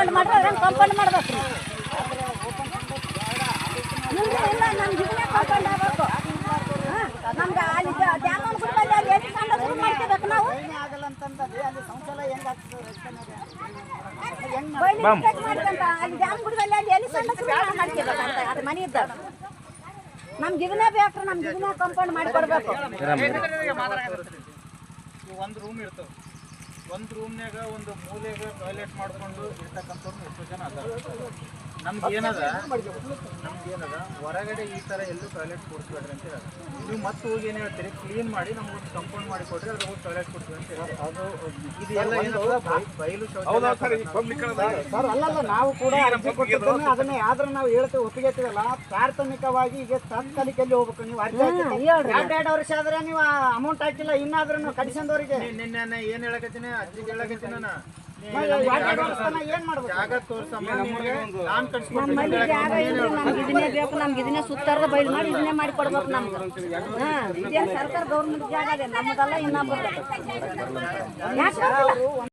Compound ಮಾಡ್ರಿ ಅದ್ರಂಗೆ compound ಮಾಡ್ಬೇಕು. ಇಲ್ಲ ಇಲ್ಲ ನಮ್ಗೆ ಇದನ್ನೇ ಕಾಂಪೌಂಡ್ ಆಗ್ಬೇಕು. ನಮ್ಗೆ ಅಲ್ಲಿ ದ್ಯಾಮನ್ ಅಲ್ಲಿ ಎಲ್ಲಿ ಕಂಡ ಶುರು ಮಾಡ್ಕೋಬೇಕು ನಾವು? ಆಗಲ್ಲ ಅಂತಂದ್ರೆ ಅಲ್ಲಿ ಹೆಂಗ್ ಮಾಡ್ಕೊಂತ ಎಲ್ಲಿ ಶುರು ಅದು ಮನೆ ಇದ್ದ. ನಮ್ಗೆ ಇದನ್ನೇ ಬೇಕು ನಮ್ಗೆ ಇದನ್ನೇ ಕಂಪೌಂಡ್ ಮಾಡಿ ಕೊಡ್ಬೇಕು. ಒಂದು ರೂಮ್ ಇರ್ತವೆ ಒಂದು ರೂಮ್ನಾಗ ಒಂದು ಮೂಲೆಗೆ ಟಾಯ್ಲೆಟ್ ಮಾಡ್ಕೊಂಡು ಇರ್ತಕ್ಕಂಥವ್ರು ಎಷ್ಟೋ ಜನ ಅದ ನಮ್ಗೆ ಏನದ ನಮ್ಗೆ ಏನದ? ಹೊರಗಡೆ ಈ ಥರ ಎಲ್ಲೂ ಟಾಯ್ಲೆಟ್ ಕೊಡ್ಸ್ಬೇಡ್ರಿ ಅಂತ ಹೇಳಿ ನೀವು ಮತ್ತೆ ಹೋಗಿ ಏನು ಹೇಳ್ತೀರಿ? ಕ್ಲೀನ್ ಮಾಡಿ ನಮ್ಗೆ ಒಂದು ಕಂಪೌಂಡ್ ಮಾಡಿ ಕೊಡ್ರಿ ಅದ್ರ ಹೋಗಿ ಟಾಯ್ಲೆಟ್ ಕೊಡ್ತೀವಿ ಅಂತ ಹೇಳಿ ಅದು ಇದು ಎಲ್ಲ ಬಯಲು ಶೌಚಾಲಯ ಸರ್ ಅಲ್ಲಲ್ಲ ನಾವು ಕೂಡ ಅರ್ಜಿ ಕೊಟ್ಟಿದ್ದೇನೆ ಅದನ್ನ ಆದ್ರೆ ನಾವು ಹೇಳ್ತೇವೆ ಒಪ್ಪಿಗೆತೀವಲ್ಲ ಪ್ರಾಥಮಿಕವಾಗಿ ಈಗ ತಾತ್ಕಾಲಿಕಲ್ಲಿ ಹೋಗ್ಬೇಕು ನೀವು ಅರ್ಜಿ ಎರಡ್ ಎರಡು ವರ್ಷ ಆದ್ರೆ ನೀವು ಅಮೌಂಟ್ ಹಾಕಿಲ್ಲ ಇನ್ನಾದ್ರೂ ಕಡಿಸಂದವರಿಗೆ ನಿನ್ನೆ ಏನು ಹೇಳಕತ್ತೀನಿ? ಅಜ್ಜಿಗೆ ಹೇಳಕತ್ತೀನಿ ನಾನು. ಎರಡು ವರ್ಷ ತನಕ ಏನ್ ಮಾಡ್ಬೇಕು? ಜಾಗ ತೋರ್ಸಮ್ಮ ನಿಮ್ಗೆ ಇದನ್ನೇ ಬೇಕು ನಮ್ಗೆ ಇದನ್ನೇ ಸುತ್ತಾರದ ಬೈಲ್ ಮಾಡಿ ಇದನ್ನೇ ಮಾಡಿ ಕೊಡ್ಬೇಕು ನಮ್ಗೆ. ಹಾಂ ಇದೇನು ಸರ್ಕಾರ ಗೌರ್ಮೆಂಟ್ ಜಾಗ ಇದೆ ನಮ್ಮದಲ್ಲ ಇನ್ನೊಬ್ಬರು